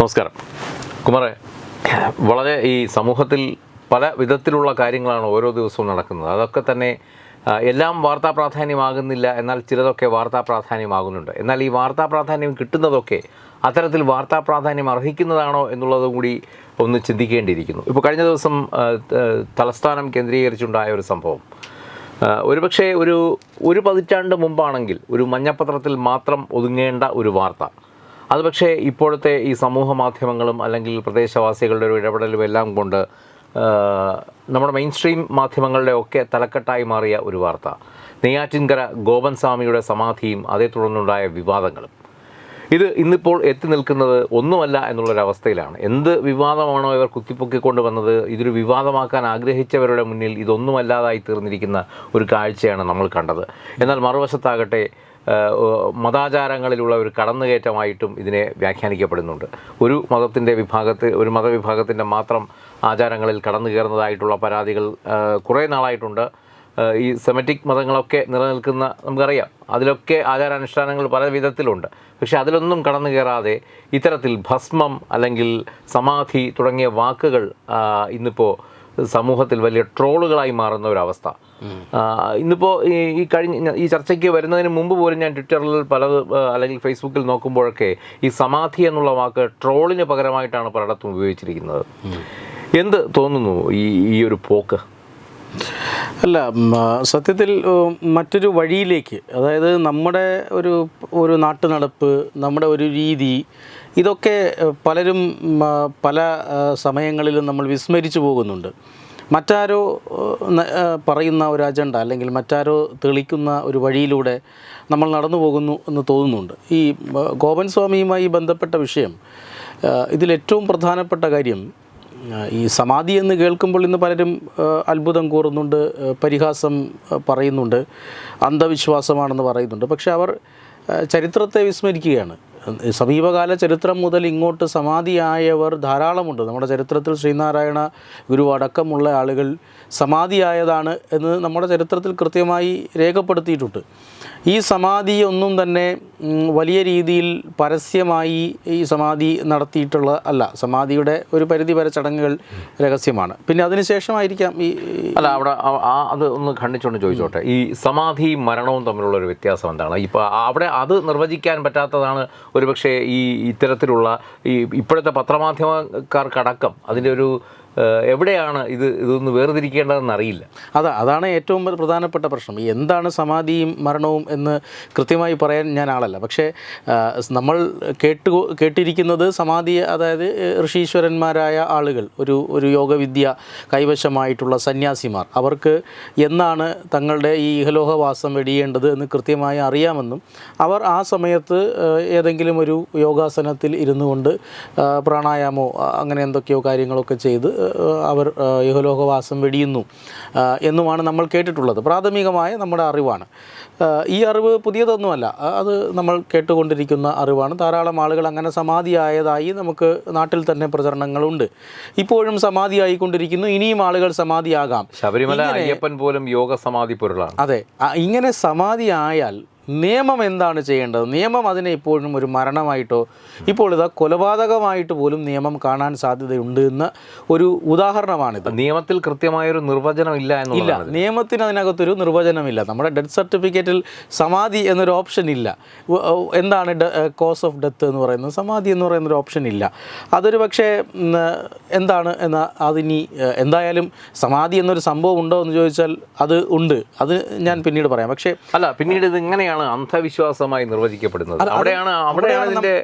നമസ്കാരം കുമാറെ വളരെ ഈ സമൂഹത്തിൽ പല വിധത്തിലുള്ള കാര്യങ്ങളാണ് ഓരോ ദിവസവും നടക്കുന്നത് അതൊക്കെ തന്നെ എല്ലാം വാർത്താ പ്രാധാന്യമാകുന്നില്ല എന്നാൽ ചിലതൊക്കെ വാർത്താ പ്രാധാന്യമാകുന്നുണ്ട് എന്നാൽ ഈ വാർത്താ പ്രാധാന്യം കിട്ടുന്നതൊക്കെ അത്തരത്തിൽ വാർത്താ പ്രാധാന്യം അർഹിക്കുന്നതാണോ എന്നുള്ളതും കൂടി ഒന്ന് ചിന്തിക്കേണ്ടിയിരിക്കുന്നു ഇപ്പോൾ കഴിഞ്ഞ ദിവസം തലസ്ഥാനം കേന്ദ്രീകരിച്ചുണ്ടായ ഒരു സംഭവം ഒരുപക്ഷേ ഒരു ഒരു പതിറ്റാണ്ട് മുമ്പാണെങ്കിൽ ഒരു മഞ്ഞപ്പത്രത്തിൽ മാത്രം ഒതുങ്ങേണ്ട ഒരു വാർത്ത അത് പക്ഷേ ഇപ്പോഴത്തെ ഈ സമൂഹ മാധ്യമങ്ങളും അല്ലെങ്കിൽ പ്രദേശവാസികളുടെ ഒരു ഇടപെടലും എല്ലാം കൊണ്ട് നമ്മുടെ മെയിൻ സ്ട്രീം മാധ്യമങ്ങളുടെ ഒക്കെ തലക്കെട്ടായി മാറിയ ഒരു വാർത്ത നെയ്യാറ്റിൻകര ഗോപൻ സ്വാമിയുടെ സമാധിയും അതേ തുടർന്നുണ്ടായ വിവാദങ്ങളും ഇത് ഇന്നിപ്പോൾ എത്തി നിൽക്കുന്നത് ഒന്നുമല്ല എന്നുള്ളൊരവസ്ഥയിലാണ് എന്ത് വിവാദമാണോ ഇവർ കുത്തിപ്പൊക്കിക്കൊണ്ട് വന്നത് ഇതൊരു വിവാദമാക്കാൻ ആഗ്രഹിച്ചവരുടെ മുന്നിൽ ഇതൊന്നുമല്ലാതായി തീർന്നിരിക്കുന്ന ഒരു കാഴ്ചയാണ് നമ്മൾ കണ്ടത് എന്നാൽ മറുവശത്താകട്ടെ മതാചാരങ്ങളിലുള്ള ഒരു കടന്നുകയറ്റമായിട്ടും ഇതിനെ വ്യാഖ്യാനിക്കപ്പെടുന്നുണ്ട് ഒരു മതത്തിൻ്റെ വിഭാഗത്തിൽ ഒരു മതവിഭാഗത്തിൻ്റെ മാത്രം ആചാരങ്ങളിൽ കടന്നു കയറുന്നതായിട്ടുള്ള പരാതികൾ കുറേ നാളായിട്ടുണ്ട് ഈ സെമറ്റിക് മതങ്ങളൊക്കെ നിലനിൽക്കുന്ന നമുക്കറിയാം അതിലൊക്കെ ആചാരാനുഷ്ഠാനങ്ങൾ പല വിധത്തിലുണ്ട് പക്ഷെ അതിലൊന്നും കടന്നു കയറാതെ ഇത്തരത്തിൽ ഭസ്മം അല്ലെങ്കിൽ സമാധി തുടങ്ങിയ വാക്കുകൾ ഇന്നിപ്പോൾ സമൂഹത്തിൽ വലിയ ട്രോളുകളായി മാറുന്ന ഒരവസ്ഥ ഇന്നിപ്പോൾ ഈ കഴിഞ്ഞ ഈ ചർച്ചയ്ക്ക് വരുന്നതിന് മുമ്പ് പോലും ഞാൻ ട്വിറ്ററിൽ പല അല്ലെങ്കിൽ ഫേസ്ബുക്കിൽ നോക്കുമ്പോഴൊക്കെ ഈ സമാധി എന്നുള്ള വാക്ക് ട്രോളിന് പകരമായിട്ടാണ് പലയിടത്തും ഉപയോഗിച്ചിരിക്കുന്നത് എന്ത് തോന്നുന്നു ഈ ഈ ഒരു പോക്ക് അല്ല സത്യത്തിൽ മറ്റൊരു വഴിയിലേക്ക് അതായത് നമ്മുടെ ഒരു ഒരു നാട്ടുനടപ്പ് നമ്മുടെ ഒരു രീതി ഇതൊക്കെ പലരും പല സമയങ്ങളിലും നമ്മൾ വിസ്മരിച്ചു പോകുന്നുണ്ട് മറ്റാരോ പറയുന്ന ഒരു അജണ്ട അല്ലെങ്കിൽ മറ്റാരോ തെളിക്കുന്ന ഒരു വഴിയിലൂടെ നമ്മൾ നടന്നു പോകുന്നു എന്ന് തോന്നുന്നുണ്ട് ഈ ഗോപൻ സ്വാമിയുമായി ബന്ധപ്പെട്ട വിഷയം ഇതിലേറ്റവും പ്രധാനപ്പെട്ട കാര്യം ഈ സമാധി എന്ന് കേൾക്കുമ്പോൾ ഇന്ന് പലരും അത്ഭുതം കൂറുന്നുണ്ട് പരിഹാസം പറയുന്നുണ്ട് അന്ധവിശ്വാസമാണെന്ന് പറയുന്നുണ്ട് പക്ഷെ അവർ ചരിത്രത്തെ വിസ്മരിക്കുകയാണ് സമീപകാല ചരിത്രം മുതൽ ഇങ്ങോട്ട് സമാധിയായവർ ധാരാളമുണ്ട് നമ്മുടെ ചരിത്രത്തിൽ ശ്രീനാരായണ ഗുരു അടക്കമുള്ള ആളുകൾ സമാധിയായതാണ് എന്ന് നമ്മുടെ ചരിത്രത്തിൽ കൃത്യമായി രേഖപ്പെടുത്തിയിട്ടുണ്ട് ഈ സമാധി ഒന്നും തന്നെ വലിയ രീതിയിൽ പരസ്യമായി ഈ സമാധി നടത്തിയിട്ടുള്ള അല്ല സമാധിയുടെ ഒരു പരിധി വരെ ചടങ്ങുകൾ രഹസ്യമാണ് പിന്നെ അതിനുശേഷമായിരിക്കാം ഈ അല്ല അവിടെ ആ അത് ഒന്ന് ഖണ്ഡിച്ചുകൊണ്ട് ചോദിച്ചോട്ടെ ഈ സമാധി മരണവും തമ്മിലുള്ള ഒരു വ്യത്യാസം എന്താണ് ഇപ്പോൾ അവിടെ അത് നിർവചിക്കാൻ പറ്റാത്തതാണ് ഒരുപക്ഷേ ഈ ഇത്തരത്തിലുള്ള ഈ ഇപ്പോഴത്തെ പത്രമാധ്യമക്കാർക്കടക്കം അതിൻ്റെ ഒരു എവിടെയാണ് ഇത് ഇതൊന്ന് വേർതിരിക്കേണ്ടതെന്ന് അറിയില്ല അതാ അതാണ് ഏറ്റവും പ്രധാനപ്പെട്ട പ്രശ്നം എന്താണ് സമാധിയും മരണവും എന്ന് കൃത്യമായി പറയാൻ ഞാൻ ആളല്ല പക്ഷേ നമ്മൾ കേട്ട് കേട്ടിരിക്കുന്നത് സമാധി അതായത് ഋഷീശ്വരന്മാരായ ആളുകൾ ഒരു ഒരു യോഗവിദ്യ കൈവശമായിട്ടുള്ള സന്യാസിമാർ അവർക്ക് എന്നാണ് തങ്ങളുടെ ഈ ഇഹലോഹവാസം വെടിയേണ്ടത് എന്ന് കൃത്യമായി അറിയാമെന്നും അവർ ആ സമയത്ത് ഏതെങ്കിലും ഒരു യോഗാസനത്തിൽ ഇരുന്നു കൊണ്ട് പ്രാണായാമോ അങ്ങനെ എന്തൊക്കെയോ കാര്യങ്ങളൊക്കെ ചെയ്ത് അവർ യഹലോകവാസം വെടിയുന്നു എന്നുമാണ് നമ്മൾ കേട്ടിട്ടുള്ളത് പ്രാഥമികമായ നമ്മുടെ അറിവാണ് ഈ അറിവ് പുതിയതൊന്നുമല്ല അത് നമ്മൾ കേട്ടുകൊണ്ടിരിക്കുന്ന അറിവാണ് ധാരാളം ആളുകൾ അങ്ങനെ സമാധിയായതായി നമുക്ക് നാട്ടിൽ തന്നെ പ്രചരണങ്ങളുണ്ട് ഇപ്പോഴും സമാധിയായിക്കൊണ്ടിരിക്കുന്നു ഇനിയും ആളുകൾ സമാധിയാകാം ശബരിമല അയ്യപ്പൻ പോലും യോഗ സമാധി പൊരുളാണ് അതെ ഇങ്ങനെ സമാധിയായാൽ നിയമം എന്താണ് ചെയ്യേണ്ടത് നിയമം അതിനെ ഇപ്പോഴും ഒരു മരണമായിട്ടോ ഇപ്പോൾ ഇത് കൊലപാതകമായിട്ട് പോലും നിയമം കാണാൻ സാധ്യതയുണ്ട് എന്ന ഒരു ഉദാഹരണമാണിത് നിയമത്തിൽ കൃത്യമായൊരു നിർവചനം ഇല്ല ഇല്ല നിയമത്തിന് അതിനകത്തൊരു നിർവചനമില്ല നമ്മുടെ ഡെത്ത് സർട്ടിഫിക്കറ്റിൽ സമാധി എന്നൊരു ഓപ്ഷൻ ഇല്ല എന്താണ് കോസ് ഓഫ് ഡെത്ത് എന്ന് പറയുന്നത് സമാധി എന്ന് പറയുന്നൊരു ഓപ്ഷൻ ഇല്ല അതൊരു പക്ഷേ എന്താണ് എന്ന അതിനി എന്തായാലും സമാധി എന്നൊരു സംഭവം ഉണ്ടോ എന്ന് ചോദിച്ചാൽ അത് ഉണ്ട് അത് ഞാൻ പിന്നീട് പറയാം പക്ഷേ അല്ല പിന്നീട് ഇത് ഇങ്ങനെ അവിടെയാണ് അന്ധവിശ്വാസമായി നിർവചിക്കപ്പെടുന്നത് അവിടെയാണ് അവിടെയാണ് ഇതിന്റെ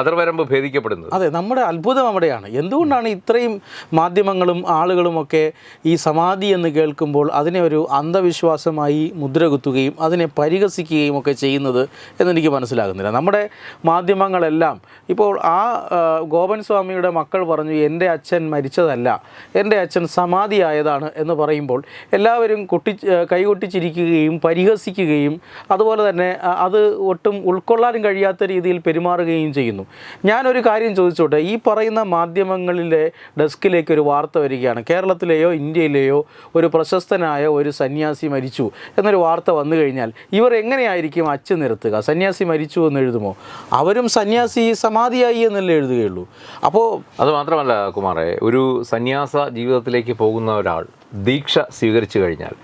അതിർവരമ്പ് ഭേദിക്കപ്പെടുന്നത് അതെ നമ്മുടെ അത്ഭുതം അവിടെയാണ് എന്തുകൊണ്ടാണ് ഇത്രയും മാധ്യമങ്ങളും ആളുകളുമൊക്കെ ഈ സമാധി എന്ന് കേൾക്കുമ്പോൾ അതിനെ ഒരു അന്ധവിശ്വാസമായി മുദ്രകുത്തുകയും അതിനെ പരിഹസിക്കുകയും ഒക്കെ ചെയ്യുന്നത് എന്നെനിക്ക് മനസ്സിലാകുന്നില്ല നമ്മുടെ മാധ്യമങ്ങളെല്ലാം ഇപ്പോൾ ആ ഗോപൻ സ്വാമിയുടെ മക്കൾ പറഞ്ഞു എൻ്റെ അച്ഛൻ മരിച്ചതല്ല എൻ്റെ അച്ഛൻ സമാധിയായതാണ് എന്ന് പറയുമ്പോൾ എല്ലാവരും കൊട്ടി കൈകൊട്ടിച്ചിരിക്കുകയും പരിഹസിക്കുകയും അതുപോലെ തന്നെ അത് ഒട്ടും ഉൾക്കൊള്ളാനും കഴിയാത്ത രീതിയിൽ പെരുമാറുകയും ചെയ്യുന്നു ഞാനൊരു കാര്യം ചോദിച്ചോട്ടെ ഈ പറയുന്ന മാധ്യമങ്ങളിലെ ഡെസ്കിലേക്ക് ഒരു വാർത്ത വരികയാണ് കേരളത്തിലെയോ ഇന്ത്യയിലെയോ ഒരു പ്രശസ്തനായ ഒരു സന്യാസി മരിച്ചു എന്നൊരു വാർത്ത വന്നു കഴിഞ്ഞാൽ ഇവർ എങ്ങനെയായിരിക്കും അച്ചു നിർത്തുക സന്യാസി മരിച്ചു എന്ന് എഴുതുമോ അവരും സന്യാസി സമാധിയായി എന്നല്ലേ എഴുതുകയുള്ളൂ അപ്പോൾ അത് മാത്രമല്ല കുമാറെ ഒരു സന്യാസ ജീവിതത്തിലേക്ക് പോകുന്ന ഒരാൾ ദീക്ഷ സ്വീകരിച്ചു കഴിഞ്ഞാൽ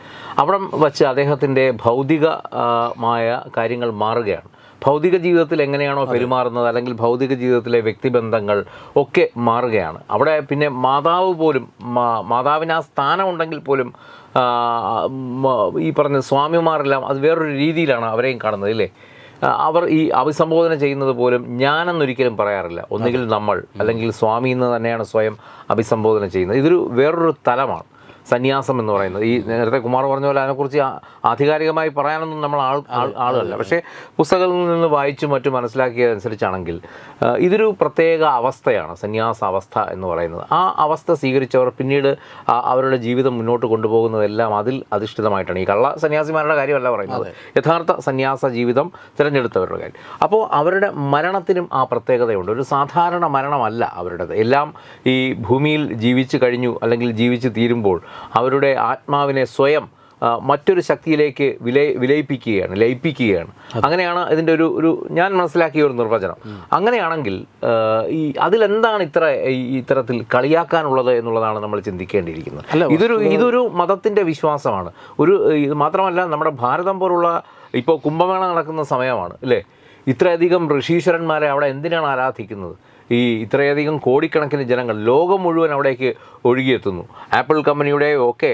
അവിടം വച്ച് അദ്ദേഹത്തിൻ്റെ ഭൗതികമായ കാര്യങ്ങൾ മാറുകയാണ് ഭൗതിക ജീവിതത്തിൽ എങ്ങനെയാണോ പെരുമാറുന്നത് അല്ലെങ്കിൽ ഭൗതിക ജീവിതത്തിലെ വ്യക്തിബന്ധങ്ങൾ ഒക്കെ മാറുകയാണ് അവിടെ പിന്നെ മാതാവ് പോലും മാതാവിന് ആ സ്ഥാനം ഉണ്ടെങ്കിൽ പോലും ഈ പറഞ്ഞ സ്വാമിമാരെല്ലാം അത് വേറൊരു രീതിയിലാണ് അവരെയും കാണുന്നത് അല്ലേ അവർ ഈ അഭിസംബോധന ചെയ്യുന്നത് പോലും ഞാനെന്നൊരിക്കലും പറയാറില്ല ഒന്നുകിൽ നമ്മൾ അല്ലെങ്കിൽ സ്വാമി എന്ന് തന്നെയാണ് സ്വയം അഭിസംബോധന ചെയ്യുന്നത് ഇതൊരു വേറൊരു തലമാണ് സന്യാസം എന്ന് പറയുന്നത് ഈ നേരത്തെ കുമാർ പറഞ്ഞ പോലെ അതിനെക്കുറിച്ച് ആധികാരികമായി പറയാനൊന്നും നമ്മൾ ആൾ ആളുകളല്ല പക്ഷേ പുസ്തകങ്ങളിൽ നിന്ന് വായിച്ചു മറ്റു മനസ്സിലാക്കിയതനുസരിച്ചാണെങ്കിൽ ഇതൊരു പ്രത്യേക അവസ്ഥയാണ് സന്യാസ അവസ്ഥ എന്ന് പറയുന്നത് ആ അവസ്ഥ സ്വീകരിച്ചവർ പിന്നീട് അവരുടെ ജീവിതം മുന്നോട്ട് കൊണ്ടുപോകുന്നതെല്ലാം അതിൽ അധിഷ്ഠിതമായിട്ടാണ് ഈ കള്ള സന്യാസിമാരുടെ കാര്യമല്ല പറയുന്നത് യഥാർത്ഥ സന്യാസ ജീവിതം തിരഞ്ഞെടുത്തവരുടെ കാര്യം അപ്പോൾ അവരുടെ മരണത്തിനും ആ പ്രത്യേകതയുണ്ട് ഒരു സാധാരണ മരണമല്ല അവരുടേത് എല്ലാം ഈ ഭൂമിയിൽ ജീവിച്ചു കഴിഞ്ഞു അല്ലെങ്കിൽ ജീവിച്ച് തീരുമ്പോൾ അവരുടെ ആത്മാവിനെ സ്വയം മറ്റൊരു ശക്തിയിലേക്ക് വിലയി വിലയിപ്പിക്കുകയാണ് ലയിപ്പിക്കുകയാണ് അങ്ങനെയാണ് ഇതിൻ്റെ ഒരു ഒരു ഞാൻ മനസ്സിലാക്കിയ ഒരു നിർവചനം അങ്ങനെയാണെങ്കിൽ ഈ അതിലെന്താണ് ഇത്ര ഇത്തരത്തിൽ കളിയാക്കാനുള്ളത് എന്നുള്ളതാണ് നമ്മൾ ചിന്തിക്കേണ്ടിയിരിക്കുന്നത് ഇതൊരു ഇതൊരു മതത്തിൻ്റെ വിശ്വാസമാണ് ഒരു ഇത് മാത്രമല്ല നമ്മുടെ ഭാരതം പോലുള്ള ഇപ്പോൾ കുംഭമേള നടക്കുന്ന സമയമാണ് അല്ലേ ഇത്രയധികം ഋഷീശ്വരന്മാരെ അവിടെ എന്തിനാണ് ആരാധിക്കുന്നത് ഈ ഇത്രയധികം കോടിക്കണക്കിന് ജനങ്ങൾ ലോകം മുഴുവൻ അവിടേക്ക് ഒഴുകിയെത്തുന്നു ആപ്പിൾ കമ്പനിയുടെ ഒക്കെ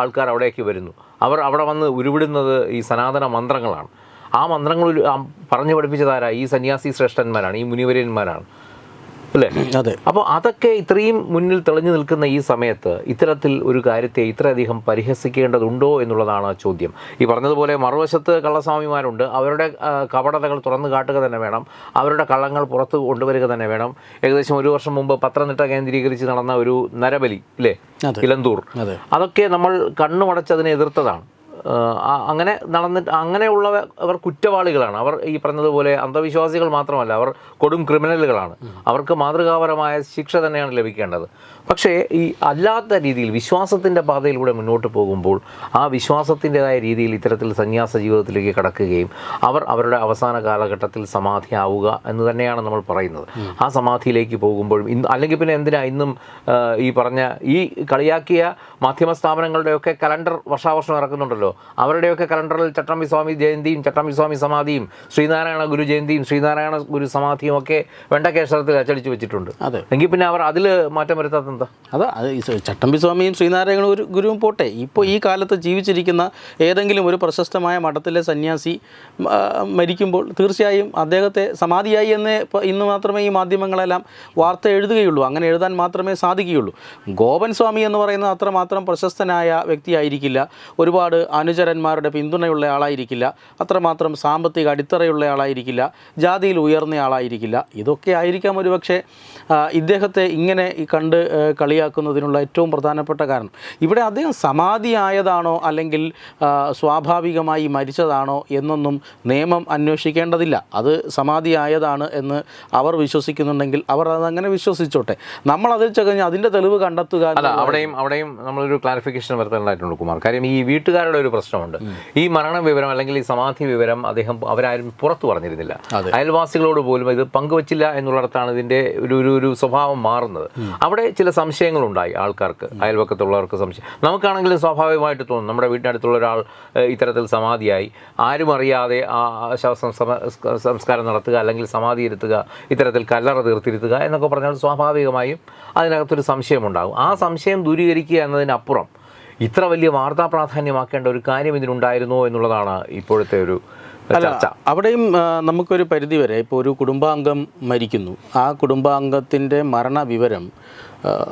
ആൾക്കാർ അവിടേക്ക് വരുന്നു അവർ അവിടെ വന്ന് ഉരുവിടുന്നത് ഈ സനാതന മന്ത്രങ്ങളാണ് ആ മന്ത്രങ്ങൾ പറഞ്ഞു പഠിപ്പിച്ചതാരാ ഈ സന്യാസി ശ്രേഷ്ഠന്മാരാണ് ഈ മുനിവര്യന്മാരാണ് അല്ലേ അതെ അപ്പോൾ അതൊക്കെ ഇത്രയും മുന്നിൽ തെളിഞ്ഞു നിൽക്കുന്ന ഈ സമയത്ത് ഇത്തരത്തിൽ ഒരു കാര്യത്തെ ഇത്രയധികം പരിഹസിക്കേണ്ടതുണ്ടോ എന്നുള്ളതാണ് ചോദ്യം ഈ പറഞ്ഞതുപോലെ മറുവശത്ത് കള്ളസ്വാമിമാരുണ്ട് അവരുടെ കപടതകൾ തുറന്നു കാട്ടുക തന്നെ വേണം അവരുടെ കള്ളങ്ങൾ പുറത്ത് കൊണ്ടുവരിക തന്നെ വേണം ഏകദേശം ഒരു വർഷം മുമ്പ് പത്തനംതിട്ട കേന്ദ്രീകരിച്ച് നടന്ന ഒരു നരബലി അല്ലേ ഇലന്തൂർ അതൊക്കെ നമ്മൾ കണ്ണുമടച്ചതിനെ എതിർത്തതാണ് അങ്ങനെ നടന്നിട്ട് അങ്ങനെയുള്ളവർ അവർ കുറ്റവാളികളാണ് അവർ ഈ പറഞ്ഞതുപോലെ അന്ധവിശ്വാസികൾ മാത്രമല്ല അവർ കൊടും ക്രിമിനലുകളാണ് അവർക്ക് മാതൃകാപരമായ ശിക്ഷ തന്നെയാണ് ലഭിക്കേണ്ടത് പക്ഷേ ഈ അല്ലാത്ത രീതിയിൽ വിശ്വാസത്തിൻ്റെ പാതയിലൂടെ മുന്നോട്ട് പോകുമ്പോൾ ആ വിശ്വാസത്തിൻ്റെതായ രീതിയിൽ ഇത്തരത്തിൽ സന്യാസ ജീവിതത്തിലേക്ക് കടക്കുകയും അവർ അവരുടെ അവസാന കാലഘട്ടത്തിൽ സമാധി ആവുക എന്ന് തന്നെയാണ് നമ്മൾ പറയുന്നത് ആ സമാധിയിലേക്ക് പോകുമ്പോൾ ഇന്ന് അല്ലെങ്കിൽ പിന്നെ എന്തിനാ ഇന്നും ഈ പറഞ്ഞ ഈ കളിയാക്കിയ മാധ്യമ സ്ഥാപനങ്ങളുടെയൊക്കെ കലണ്ടർ വർഷാവർഷം ഇറക്കുന്നുണ്ടല്ലോ അവരുടെയൊക്കെ കലണ്ടറിൽ ചട്ടമ്പി സ്വാമി ജയന്തിയും ചട്ടമ്പി സ്വാമി സമാധിയും ശ്രീനാരായണ ഗുരു ജയന്തിയും ശ്രീനാരായണ ഗുരു സമാധിയും ഒക്കെ വെണ്ടക്കേശ്വരത്തിൽ അച്ചടിച്ചു വെച്ചിട്ടുണ്ട് അതെ എങ്കിൽ പിന്നെ അവർ അതിൽ മാറ്റം വരുത്താത്ത എന്താ അതാ അത് ചട്ടമ്പി സ്വാമിയും ശ്രീനാരായണ ഒരു ഗുരുവും പോട്ടെ ഇപ്പോൾ ഈ കാലത്ത് ജീവിച്ചിരിക്കുന്ന ഏതെങ്കിലും ഒരു പ്രശസ്തമായ മഠത്തിലെ സന്യാസി മരിക്കുമ്പോൾ തീർച്ചയായും അദ്ദേഹത്തെ സമാധിയായി എന്ന് ഇന്ന് മാത്രമേ ഈ മാധ്യമങ്ങളെല്ലാം വാർത്ത എഴുതുകയുള്ളൂ അങ്ങനെ എഴുതാൻ മാത്രമേ സാധിക്കുകയുള്ളൂ ഗോപൻ സ്വാമി എന്ന് പറയുന്നത് അത്രമാത്രം പ്രശസ്തനായ വ്യക്തിയായിരിക്കില്ല ഒരുപാട് അനുചരന്മാരുടെ പിന്തുണയുള്ള ആളായിരിക്കില്ല അത്രമാത്രം സാമ്പത്തിക അടിത്തറയുള്ള ആളായിരിക്കില്ല ജാതിയിൽ ഉയർന്ന ആളായിരിക്കില്ല ഇതൊക്കെ ആയിരിക്കാം പക്ഷേ ഇദ്ദേഹത്തെ ഇങ്ങനെ കണ്ട് കളിയാക്കുന്നതിനുള്ള ഏറ്റവും പ്രധാനപ്പെട്ട കാരണം ഇവിടെ അദ്ദേഹം സമാധിയായതാണോ അല്ലെങ്കിൽ സ്വാഭാവികമായി മരിച്ചതാണോ എന്നൊന്നും നിയമം അന്വേഷിക്കേണ്ടതില്ല അത് സമാധിയായതാണ് എന്ന് അവർ വിശ്വസിക്കുന്നുണ്ടെങ്കിൽ അവർ അതങ്ങനെ വിശ്വസിച്ചോട്ടെ നമ്മൾ അതിൽ ചകഞ്ഞ് അതിൻ്റെ തെളിവ് കണ്ടെത്തുക അവിടെയും അവിടെയും നമ്മളൊരു ക്ലാരിഫിക്കേഷൻ വരുത്തേണ്ടതായിട്ടുണ്ട് കുമാർ കാര്യം ഈ വീട്ടുകാരുടെ ഒരു പ്രശ്നമുണ്ട് ഈ മരണ വിവരം അല്ലെങ്കിൽ ഈ സമാധി വിവരം അദ്ദേഹം അവരാരും പുറത്തു പറഞ്ഞിരുന്നില്ല അയൽവാസികളോട് പോലും ഇത് പങ്കുവച്ചില്ല എന്നുള്ളിടത്താണ് ഇതിൻ്റെ ഒരു ഒരു സ്വഭാവം മാറുന്നത് അവിടെ ചില ചില സംശയങ്ങളുണ്ടായി ആൾക്കാർക്ക് അയൽവക്കത്തുള്ളവർക്ക് സംശയം നമുക്കാണെങ്കിലും സ്വാഭാവികമായിട്ട് തോന്നും നമ്മുടെ വീടിനടുത്തുള്ള ഒരാൾ ഇത്തരത്തിൽ സമാധിയായി ആരും അറിയാതെ ആ സംസ്കാരം നടത്തുക അല്ലെങ്കിൽ സമാധി ഇരുത്തുക ഇത്തരത്തിൽ കല്ലറ തീർത്തിരുത്തുക എന്നൊക്കെ പറഞ്ഞാൽ സ്വാഭാവികമായും അതിനകത്തൊരു സംശയമുണ്ടാകും ആ സംശയം ദൂരീകരിക്കുക എന്നതിനപ്പുറം ഇത്ര വലിയ വാർത്താ പ്രാധാന്യമാക്കേണ്ട ഒരു കാര്യം ഇതിനുണ്ടായിരുന്നോ എന്നുള്ളതാണ് ഇപ്പോഴത്തെ ഒരു അല്ല അവിടെയും നമുക്കൊരു പരിധിവരെ ഇപ്പോൾ ഒരു കുടുംബാംഗം മരിക്കുന്നു ആ കുടുംബാംഗത്തിൻ്റെ മരണ വിവരം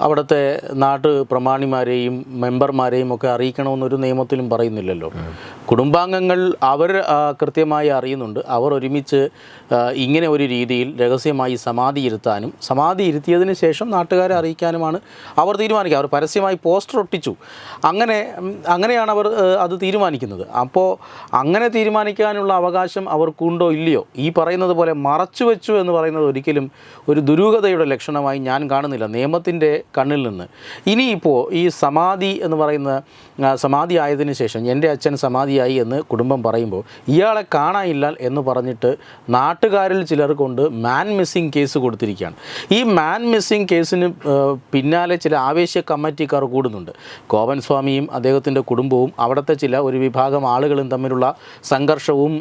അവിടുത്തെ നാട്ടു പ്രമാണിമാരെയും മെമ്പർമാരെയും ഒക്കെ അറിയിക്കണമെന്നൊരു നിയമത്തിലും പറയുന്നില്ലല്ലോ കുടുംബാംഗങ്ങൾ അവർ കൃത്യമായി അറിയുന്നുണ്ട് അവർ ഒരുമിച്ച് ഇങ്ങനെ ഒരു രീതിയിൽ രഹസ്യമായി സമാധി ഇരുത്താനും സമാധി ഇരുത്തിയതിന് ശേഷം നാട്ടുകാരെ അറിയിക്കാനുമാണ് അവർ തീരുമാനിക്കുക അവർ പരസ്യമായി പോസ്റ്റർ ഒട്ടിച്ചു അങ്ങനെ അങ്ങനെയാണ് അവർ അത് തീരുമാനിക്കുന്നത് അപ്പോൾ അങ്ങനെ തീരുമാനിക്കാനുള്ള അവകാശം അവർക്കുണ്ടോ ഇല്ലയോ ഈ പറയുന്നത് പോലെ മറച്ചു വെച്ചു എന്ന് പറയുന്നത് ഒരിക്കലും ഒരു ദുരൂഹതയുടെ ലക്ഷണമായി ഞാൻ കാണുന്നില്ല നിയമത്തിൻ്റെ ജനത്തിൻ്റെ കണ്ണിൽ നിന്ന് ഇനിയിപ്പോൾ ഈ സമാധി എന്ന് പറയുന്ന സമാധി ആയതിനു ശേഷം എൻ്റെ അച്ഛൻ സമാധിയായി എന്ന് കുടുംബം പറയുമ്പോൾ ഇയാളെ കാണാനില്ല എന്ന് പറഞ്ഞിട്ട് നാട്ടുകാരിൽ ചിലർ കൊണ്ട് മാൻ മിസ്സിങ് കേസ് കൊടുത്തിരിക്കുകയാണ് ഈ മാൻ മിസ്സിങ് കേസിന് പിന്നാലെ ചില ആവേശ കമ്മിറ്റിക്കാർ കൂടുന്നുണ്ട് കോവൻ സ്വാമിയും അദ്ദേഹത്തിൻ്റെ കുടുംബവും അവിടുത്തെ ചില ഒരു വിഭാഗം ആളുകളും തമ്മിലുള്ള സംഘർഷവും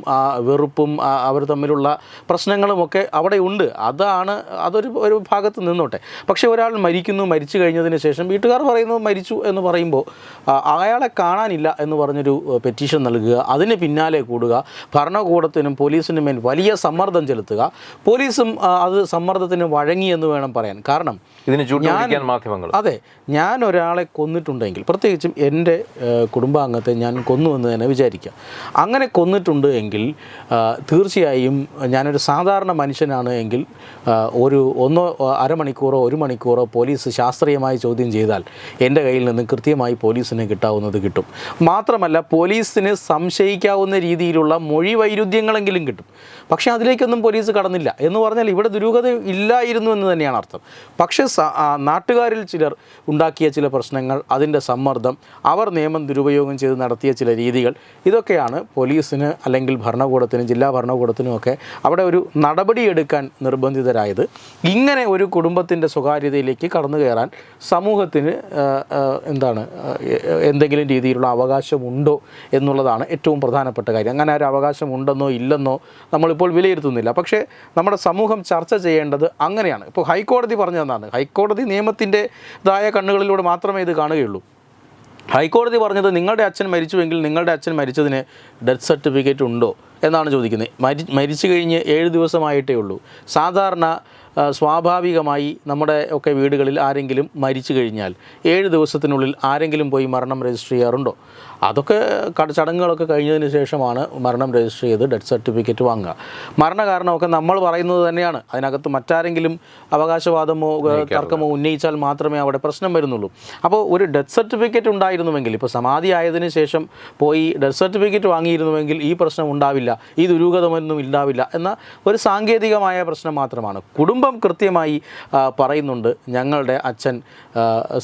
വെറുപ്പും അവർ തമ്മിലുള്ള പ്രശ്നങ്ങളുമൊക്കെ അവിടെ ഉണ്ട് അതാണ് അതൊരു ഒരു ഭാഗത്ത് നിന്നോട്ടെ പക്ഷേ ഒരാൾ മരിക്കും മരിക്കുന്നു മരിച്ചു കഴിഞ്ഞതിന് ശേഷം വീട്ടുകാർ പറയുന്നത് മരിച്ചു എന്ന് പറയുമ്പോൾ അയാളെ കാണാനില്ല എന്ന് പറഞ്ഞൊരു പെറ്റീഷൻ നൽകുക അതിന് പിന്നാലെ കൂടുക ഭരണകൂടത്തിനും പോലീസിനും മേൽ വലിയ സമ്മർദ്ദം ചെലുത്തുക പോലീസും അത് സമ്മർദ്ദത്തിന് വഴങ്ങി എന്ന് വേണം പറയാൻ കാരണം ഇതിന് മാധ്യമങ്ങൾ അതെ ഞാൻ ഒരാളെ കൊന്നിട്ടുണ്ടെങ്കിൽ പ്രത്യേകിച്ചും എൻ്റെ കുടുംബാംഗത്തെ ഞാൻ കൊന്നു എന്ന് തന്നെ വിചാരിക്കാം അങ്ങനെ കൊന്നിട്ടുണ്ട് എങ്കിൽ തീർച്ചയായും ഞാനൊരു സാധാരണ മനുഷ്യനാണ് എങ്കിൽ ഒരു ഒന്നോ അരമണിക്കൂറോ ഒരു മണിക്കൂറോ പോലീസ് പോലീസ് ശാസ്ത്രീയമായി ചോദ്യം ചെയ്താൽ എൻ്റെ കയ്യിൽ നിന്ന് കൃത്യമായി പോലീസിന് കിട്ടാവുന്നത് കിട്ടും മാത്രമല്ല പോലീസിന് സംശയിക്കാവുന്ന രീതിയിലുള്ള മൊഴി വൈരുദ്ധ്യങ്ങളെങ്കിലും കിട്ടും പക്ഷേ അതിലേക്കൊന്നും പോലീസ് കടന്നില്ല എന്ന് പറഞ്ഞാൽ ഇവിടെ ദുരൂഹത ഇല്ലായിരുന്നു എന്ന് തന്നെയാണ് അർത്ഥം പക്ഷേ നാട്ടുകാരിൽ ചിലർ ഉണ്ടാക്കിയ ചില പ്രശ്നങ്ങൾ അതിൻ്റെ സമ്മർദ്ദം അവർ നിയമം ദുരുപയോഗം ചെയ്ത് നടത്തിയ ചില രീതികൾ ഇതൊക്കെയാണ് പോലീസിന് അല്ലെങ്കിൽ ഭരണകൂടത്തിനും ജില്ലാ ഭരണകൂടത്തിനും ഒക്കെ അവിടെ ഒരു നടപടിയെടുക്കാൻ നിർബന്ധിതരായത് ഇങ്ങനെ ഒരു കുടുംബത്തിൻ്റെ സ്വകാര്യതയിലേക്ക് കടന്നു കയറാൻ സമൂഹത്തിന് എന്താണ് എന്തെങ്കിലും രീതിയിലുള്ള അവകാശമുണ്ടോ എന്നുള്ളതാണ് ഏറ്റവും പ്രധാനപ്പെട്ട കാര്യം അങ്ങനെ ഒരു അവകാശമുണ്ടെന്നോ ഇല്ലെന്നോ നമ്മൾ ഇപ്പോൾ വിലയിരുത്തുന്നില്ല പക്ഷേ നമ്മുടെ സമൂഹം ചർച്ച ചെയ്യേണ്ടത് അങ്ങനെയാണ് ഇപ്പോൾ ഹൈക്കോടതി പറഞ്ഞു തന്നാണ് ഹൈക്കോടതി ഇതായ കണ്ണുകളിലൂടെ മാത്രമേ ഇത് കാണുകയുള്ളൂ ഹൈക്കോടതി പറഞ്ഞത് നിങ്ങളുടെ അച്ഛൻ മരിച്ചുവെങ്കിൽ നിങ്ങളുടെ അച്ഛൻ മരിച്ചതിന് ഡെത്ത് സർട്ടിഫിക്കറ്റ് ഉണ്ടോ എന്നാണ് ചോദിക്കുന്നത് മരി മരിച്ചു കഴിഞ്ഞ് ഏഴ് ദിവസമായിട്ടേ ഉള്ളൂ സാധാരണ സ്വാഭാവികമായി നമ്മുടെ ഒക്കെ വീടുകളിൽ ആരെങ്കിലും മരിച്ചു കഴിഞ്ഞാൽ ഏഴ് ദിവസത്തിനുള്ളിൽ ആരെങ്കിലും പോയി മരണം രജിസ്റ്റർ ചെയ്യാറുണ്ടോ അതൊക്കെ ചടങ്ങുകളൊക്കെ കഴിഞ്ഞതിന് ശേഷമാണ് മരണം രജിസ്റ്റർ ചെയ്ത് ഡെത്ത് സർട്ടിഫിക്കറ്റ് വാങ്ങുക മരണകാരണമൊക്കെ നമ്മൾ പറയുന്നത് തന്നെയാണ് അതിനകത്ത് മറ്റാരെങ്കിലും അവകാശവാദമോ തർക്കമോ ഉന്നയിച്ചാൽ മാത്രമേ അവിടെ പ്രശ്നം വരുന്നുള്ളൂ അപ്പോൾ ഒരു ഡെത്ത് സർട്ടിഫിക്കറ്റ് ഉണ്ടായിരുന്നുവെങ്കിൽ ഇപ്പോൾ സമാധി ആയതിനു ശേഷം പോയി ഡെത്ത് സർട്ടിഫിക്കറ്റ് വാങ്ങിയിരുന്നുവെങ്കിൽ ഈ പ്രശ്നം ഉണ്ടാവില്ല ഈ ദുരൂഹതമൊന്നും ഉണ്ടാവില്ല എന്ന ഒരു സാങ്കേതികമായ പ്രശ്നം മാത്രമാണ് കുടുംബ കുടുംബം കൃത്യമായി പറയുന്നുണ്ട് ഞങ്ങളുടെ അച്ഛൻ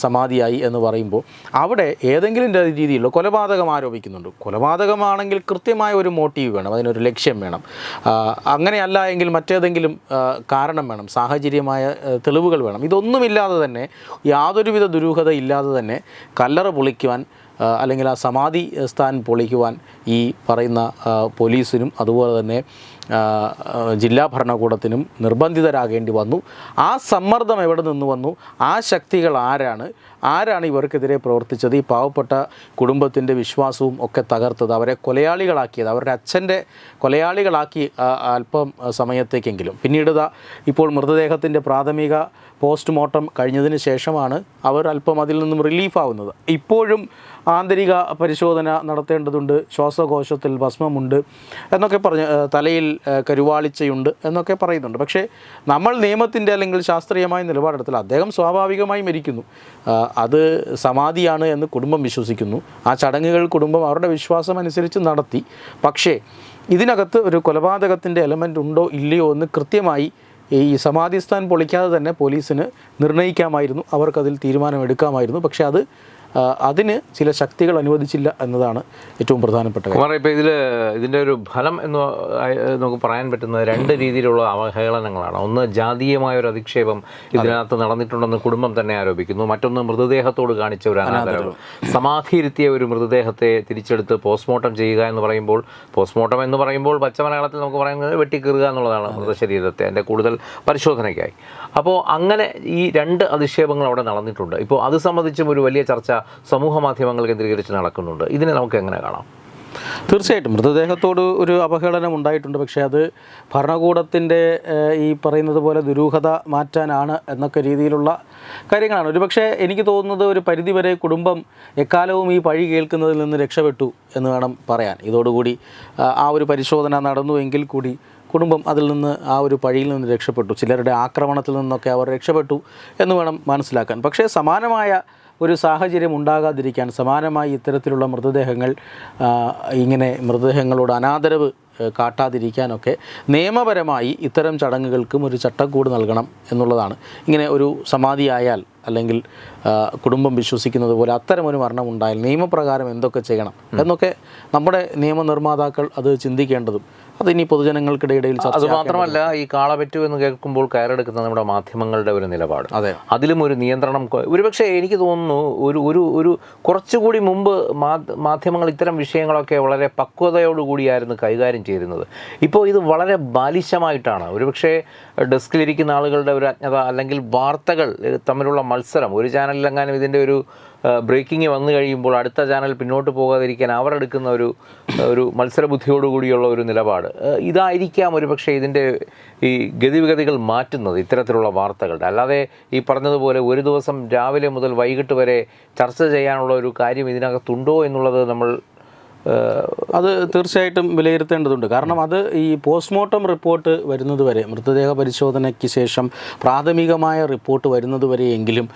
സമാധിയായി എന്ന് പറയുമ്പോൾ അവിടെ ഏതെങ്കിലും രീതിയിലുള്ള കൊലപാതകം ആരോപിക്കുന്നുണ്ട് കൊലപാതകമാണെങ്കിൽ കൃത്യമായ ഒരു മോട്ടീവ് വേണം അതിനൊരു ലക്ഷ്യം വേണം അങ്ങനെയല്ല എങ്കിൽ മറ്റേതെങ്കിലും കാരണം വേണം സാഹചര്യമായ തെളിവുകൾ വേണം ഇതൊന്നുമില്ലാതെ തന്നെ യാതൊരുവിധ ദുരൂഹത ഇല്ലാതെ തന്നെ കല്ലറ പൊളിക്കുവാൻ അല്ലെങ്കിൽ ആ സമാധി സ്ഥാൻ പൊളിക്കുവാൻ ഈ പറയുന്ന പോലീസിനും അതുപോലെ തന്നെ ജില്ലാ ഭരണകൂടത്തിനും നിർബന്ധിതരാകേണ്ടി വന്നു ആ സമ്മർദ്ദം എവിടെ നിന്ന് വന്നു ആ ശക്തികൾ ആരാണ് ആരാണ് ഇവർക്കെതിരെ പ്രവർത്തിച്ചത് ഈ പാവപ്പെട്ട കുടുംബത്തിൻ്റെ വിശ്വാസവും ഒക്കെ തകർത്തത് അവരെ കൊലയാളികളാക്കിയത് അവരുടെ അച്ഛൻ്റെ കൊലയാളികളാക്കി അല്പം സമയത്തേക്കെങ്കിലും പിന്നീട് ഇപ്പോൾ മൃതദേഹത്തിൻ്റെ പ്രാഥമിക പോസ്റ്റ്മോർട്ടം കഴിഞ്ഞതിന് ശേഷമാണ് അവർ അല്പം അതിൽ നിന്നും റിലീഫാവുന്നത് ഇപ്പോഴും ആന്തരിക പരിശോധന നടത്തേണ്ടതുണ്ട് ശ്വാസകോശത്തിൽ ഭസ്മമുണ്ട് എന്നൊക്കെ പറഞ്ഞ് തലയിൽ കരുവാളിച്ചയുണ്ട് എന്നൊക്കെ പറയുന്നുണ്ട് പക്ഷേ നമ്മൾ നിയമത്തിൻ്റെ അല്ലെങ്കിൽ ശാസ്ത്രീയമായ നിലപാടെടുത്തിൽ അദ്ദേഹം സ്വാഭാവികമായി മരിക്കുന്നു അത് സമാധിയാണ് എന്ന് കുടുംബം വിശ്വസിക്കുന്നു ആ ചടങ്ങുകൾ കുടുംബം അവരുടെ വിശ്വാസം അനുസരിച്ച് നടത്തി പക്ഷേ ഇതിനകത്ത് ഒരു കൊലപാതകത്തിൻ്റെ എലമെൻ്റ് ഉണ്ടോ ഇല്ലയോ എന്ന് കൃത്യമായി ഈ സമാധിസ്ഥാൻ പൊളിക്കാതെ തന്നെ പോലീസിന് നിർണ്ണയിക്കാമായിരുന്നു അവർക്കതിൽ തീരുമാനമെടുക്കാമായിരുന്നു പക്ഷേ അത് അതിന് ചില ശക്തികൾ അനുവദിച്ചില്ല എന്നതാണ് ഏറ്റവും പ്രധാനപ്പെട്ട കുമാർ ഇപ്പോൾ ഇതിൽ ഇതിൻ്റെ ഒരു ഫലം എന്ന് നമുക്ക് പറയാൻ പറ്റുന്നത് രണ്ട് രീതിയിലുള്ള അവഹേളനങ്ങളാണ് ഒന്ന് ജാതീയമായ ഒരു അധിക്ഷേപം ഇതിനകത്ത് നടന്നിട്ടുണ്ടെന്ന് കുടുംബം തന്നെ ആരോപിക്കുന്നു മറ്റൊന്ന് മൃതദേഹത്തോട് കാണിച്ച ഒരു അനാദരവ് സമാധിയിരുത്തിയ ഒരു മൃതദേഹത്തെ തിരിച്ചെടുത്ത് പോസ്റ്റ്മോർട്ടം ചെയ്യുക എന്ന് പറയുമ്പോൾ പോസ്റ്റ്മോർട്ടം എന്ന് പറയുമ്പോൾ പച്ച മലയാളത്തിൽ നമുക്ക് പറയുന്നത് വെട്ടിക്കീറുക എന്നുള്ളതാണ് മൃതശരീരത്തെ അതിൻ്റെ കൂടുതൽ പരിശോധനയ്ക്കായി അപ്പോൾ അങ്ങനെ ഈ രണ്ട് അധിക്ഷേപങ്ങൾ അവിടെ നടന്നിട്ടുണ്ട് ഇപ്പോൾ അത് സംബന്ധിച്ചും ഒരു വലിയ ചർച്ച സമൂഹ മാധ്യമങ്ങൾ കേന്ദ്രീകരിച്ച് നടക്കുന്നുണ്ട് ഇതിനെ നമുക്ക് എങ്ങനെ കാണാം തീർച്ചയായിട്ടും മൃതദേഹത്തോട് ഒരു അപഹേളനം ഉണ്ടായിട്ടുണ്ട് പക്ഷേ അത് ഭരണകൂടത്തിൻ്റെ ഈ പറയുന്നത് പോലെ ദുരൂഹത മാറ്റാനാണ് എന്നൊക്കെ രീതിയിലുള്ള കാര്യങ്ങളാണ് ഒരുപക്ഷെ എനിക്ക് തോന്നുന്നത് ഒരു പരിധിവരെ കുടുംബം എക്കാലവും ഈ പഴി കേൾക്കുന്നതിൽ നിന്ന് രക്ഷപ്പെട്ടു എന്ന് വേണം പറയാൻ ഇതോടുകൂടി ആ ഒരു പരിശോധന നടന്നുവെങ്കിൽ കൂടി കുടുംബം അതിൽ നിന്ന് ആ ഒരു പഴിയിൽ നിന്ന് രക്ഷപ്പെട്ടു ചിലരുടെ ആക്രമണത്തിൽ നിന്നൊക്കെ അവർ രക്ഷപ്പെട്ടു എന്ന് വേണം മനസ്സിലാക്കാൻ പക്ഷേ സമാനമായ ഒരു സാഹചര്യം ഉണ്ടാകാതിരിക്കാൻ സമാനമായി ഇത്തരത്തിലുള്ള മൃതദേഹങ്ങൾ ഇങ്ങനെ മൃതദേഹങ്ങളോട് അനാദരവ് കാട്ടാതിരിക്കാനൊക്കെ നിയമപരമായി ഇത്തരം ചടങ്ങുകൾക്കും ഒരു ചട്ടക്കൂട് നൽകണം എന്നുള്ളതാണ് ഇങ്ങനെ ഒരു സമാധിയായാൽ അല്ലെങ്കിൽ കുടുംബം വിശ്വസിക്കുന്നത് പോലെ ഒരു മരണം ഉണ്ടായാൽ നിയമപ്രകാരം എന്തൊക്കെ ചെയ്യണം എന്നൊക്കെ നമ്മുടെ നിയമനിർമ്മാതാക്കൾ അത് ചിന്തിക്കേണ്ടതും അതിനി പൊതുജനങ്ങൾക്കിടയിൽ അത് മാത്രമല്ല ഈ കാളപറ്റു എന്ന് കേൾക്കുമ്പോൾ കയറെടുക്കുന്ന നമ്മുടെ മാധ്യമങ്ങളുടെ ഒരു നിലപാട് അതെ അതിലും ഒരു നിയന്ത്രണം ഒരുപക്ഷെ എനിക്ക് തോന്നുന്നു ഒരു ഒരു ഒരു കുറച്ചുകൂടി മുമ്പ് മാധ്യമങ്ങൾ ഇത്തരം വിഷയങ്ങളൊക്കെ വളരെ പക്വതയോടുകൂടിയായിരുന്നു കൈകാര്യം ചെയ്തിരുന്നത് ഇപ്പോൾ ഇത് വളരെ ബാലിശമായിട്ടാണ് ഒരുപക്ഷേ ഡെസ്കിലിരിക്കുന്ന ആളുകളുടെ ഒരു അജ്ഞത അല്ലെങ്കിൽ വാർത്തകൾ തമ്മിലുള്ള മത്സരം ഒരു ചാനലിലെങ്ങാനും ഇതിൻ്റെ ഒരു ബ്രേക്കിംഗ് വന്നു കഴിയുമ്പോൾ അടുത്ത ചാനൽ പിന്നോട്ട് പോകാതിരിക്കാൻ അവരെടുക്കുന്ന ഒരു ഒരു മത്സരബുദ്ധിയോടുകൂടിയുള്ള ഒരു നിലപാട് ഇതായിരിക്കാം ഒരു പക്ഷേ ഇതിൻ്റെ ഈ ഗതിവിഗതികൾ മാറ്റുന്നത് ഇത്തരത്തിലുള്ള വാർത്തകളുടെ അല്ലാതെ ഈ പറഞ്ഞതുപോലെ ഒരു ദിവസം രാവിലെ മുതൽ വൈകിട്ട് വരെ ചർച്ച ചെയ്യാനുള്ള ഒരു കാര്യം ഇതിനകത്തുണ്ടോ എന്നുള്ളത് നമ്മൾ അത് തീർച്ചയായിട്ടും വിലയിരുത്തേണ്ടതുണ്ട് കാരണം അത് ഈ പോസ്റ്റ്മോർട്ടം റിപ്പോർട്ട് വരുന്നതുവരെ മൃതദേഹ പരിശോധനയ്ക്ക് ശേഷം പ്രാഥമികമായ റിപ്പോർട്ട് വരുന്നതുവരെയെങ്കിലും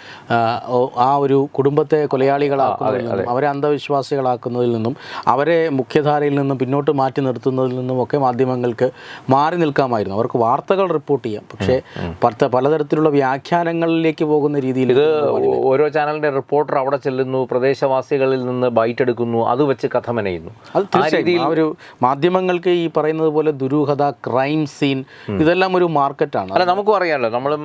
ആ ഒരു കുടുംബത്തെ കൊലയാളികളാക്കുന്നതിൽ നിന്നും അവരെ അന്ധവിശ്വാസികളാക്കുന്നതിൽ നിന്നും അവരെ മുഖ്യധാരയിൽ നിന്നും പിന്നോട്ട് മാറ്റി നിർത്തുന്നതിൽ നിന്നും ഒക്കെ മാധ്യമങ്ങൾക്ക് മാറി നിൽക്കാമായിരുന്നു അവർക്ക് വാർത്തകൾ റിപ്പോർട്ട് ചെയ്യാം പക്ഷേ പലതരത്തിലുള്ള വ്യാഖ്യാനങ്ങളിലേക്ക് പോകുന്ന രീതിയിൽ ഇത് ഓരോ ചാനലിൻ്റെ റിപ്പോർട്ടർ അവിടെ ചെല്ലുന്നു പ്രദേശവാസികളിൽ നിന്ന് ബൈറ്റ് എടുക്കുന്നു അത് വെച്ച് കഥമനയും പറയുന്നു ആ ഒരു മാധ്യമങ്ങൾക്ക് ഈ പറയുന്നത് പോലെ ദുരൂഹത ക്രൈം സീൻ ഇതെല്ലാം ഒരു മാർക്കറ്റാണ് അല്ല നമുക്കും അറിയാമല്ലോ നമ്മളും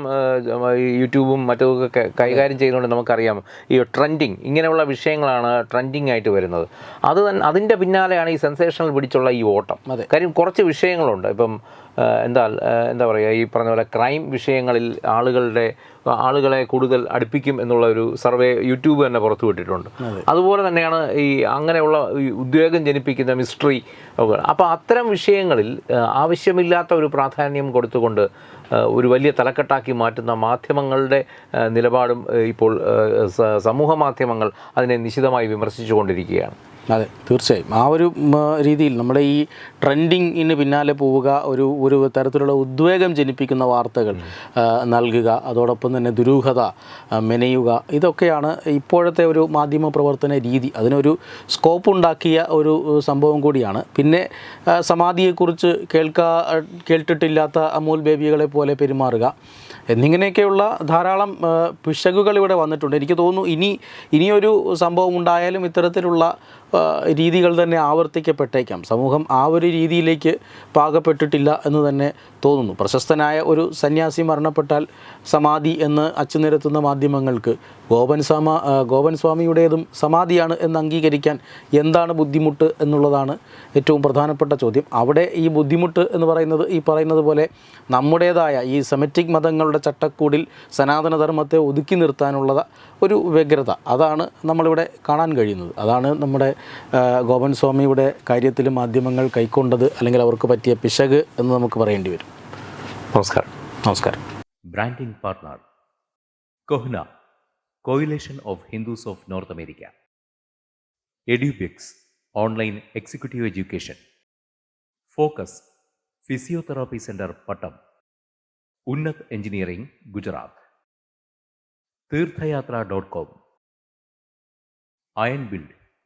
യൂട്യൂബും മറ്റൊക്കെ കൈകാര്യം ചെയ്യുന്നതുകൊണ്ട് നമുക്കറിയാം ഈ ട്രെൻഡിങ് ഇങ്ങനെയുള്ള വിഷയങ്ങളാണ് ട്രെൻഡിങ് ആയിട്ട് വരുന്നത് അത് തന്നെ അതിൻ്റെ പിന്നാലെയാണ് ഈ സെൻസേഷണൽ പിടിച്ചുള്ള ഈ ഓട്ടം അതെ കാര്യം കുറച്ച് വിഷയങ്ങളുണ്ട് ഇപ്പം എന്താ എന്താ പറയുക ഈ പറഞ്ഞ പോലെ ക്രൈം വിഷയങ്ങളിൽ ആളുകളുടെ ആളുകളെ കൂടുതൽ അടുപ്പിക്കും എന്നുള്ള ഒരു സർവേ യൂട്യൂബ് തന്നെ പുറത്തുവിട്ടിട്ടുണ്ട് അതുപോലെ തന്നെയാണ് ഈ അങ്ങനെയുള്ള ഉദ്വേഗം ജനിപ്പിക്കുന്ന മിസ്റ്ററി അപ്പോൾ അത്തരം വിഷയങ്ങളിൽ ആവശ്യമില്ലാത്ത ഒരു പ്രാധാന്യം കൊടുത്തുകൊണ്ട് ഒരു വലിയ തലക്കെട്ടാക്കി മാറ്റുന്ന മാധ്യമങ്ങളുടെ നിലപാടും ഇപ്പോൾ സമൂഹ മാധ്യമങ്ങൾ അതിനെ നിശിതമായി വിമർശിച്ചുകൊണ്ടിരിക്കുകയാണ് അതെ തീർച്ചയായും ആ ഒരു രീതിയിൽ നമ്മുടെ ഈ ട്രെൻഡിങ്ങിന് പിന്നാലെ പോവുക ഒരു ഒരു തരത്തിലുള്ള ഉദ്വേഗം ജനിപ്പിക്കുന്ന വാർത്തകൾ നൽകുക അതോടൊപ്പം തന്നെ ദുരൂഹത മെനയുക ഇതൊക്കെയാണ് ഇപ്പോഴത്തെ ഒരു മാധ്യമ പ്രവർത്തന രീതി അതിനൊരു സ്കോപ്പ് ഉണ്ടാക്കിയ ഒരു സംഭവം കൂടിയാണ് പിന്നെ സമാധിയെക്കുറിച്ച് കേൾക്കാ കേട്ടിട്ടില്ലാത്ത അമൂൽ ബേബികളെ പോലെ പെരുമാറുക എന്നിങ്ങനെയൊക്കെയുള്ള ധാരാളം പിശകുകൾ ഇവിടെ വന്നിട്ടുണ്ട് എനിക്ക് തോന്നുന്നു ഇനി ഇനിയൊരു സംഭവം ഉണ്ടായാലും ഇത്തരത്തിലുള്ള രീതികൾ തന്നെ ആവർത്തിക്കപ്പെട്ടേക്കാം സമൂഹം ആ ഒരു രീതിയിലേക്ക് പാകപ്പെട്ടിട്ടില്ല എന്ന് തന്നെ തോന്നുന്നു പ്രശസ്തനായ ഒരു സന്യാസി മരണപ്പെട്ടാൽ സമാധി എന്ന് അച്ചുനിരത്തുന്ന മാധ്യമങ്ങൾക്ക് ഗോപൻ സ്വാമ ഗോപൻ സ്വാമിയുടേതും സമാധിയാണ് എന്ന് അംഗീകരിക്കാൻ എന്താണ് ബുദ്ധിമുട്ട് എന്നുള്ളതാണ് ഏറ്റവും പ്രധാനപ്പെട്ട ചോദ്യം അവിടെ ഈ ബുദ്ധിമുട്ട് എന്ന് പറയുന്നത് ഈ പറയുന്നത് പോലെ നമ്മുടേതായ ഈ സെമറ്റിക് മതങ്ങളുടെ ചട്ടക്കൂടിൽ സനാതനധർമ്മത്തെ ഒതുക്കി നിർത്താനുള്ള ഒരു വ്യഗ്രത അതാണ് നമ്മളിവിടെ കാണാൻ കഴിയുന്നത് അതാണ് നമ്മുടെ ഗോപൻ സ്വാമിയുടെ കാര്യത്തിൽ മാധ്യമങ്ങൾ കൈക്കൊണ്ടത് അല്ലെങ്കിൽ അവർക്ക് പറ്റിയ പിശക് എന്ന് നമുക്ക് പറയേണ്ടി വരും നമസ്കാരം നമസ്കാരം branding partner CoHNA coalition of Hindus of North America Edubix online executive education focus physiotherapy centre Pattom Unnat engineering Gujarat Theerthayatra dot com iron build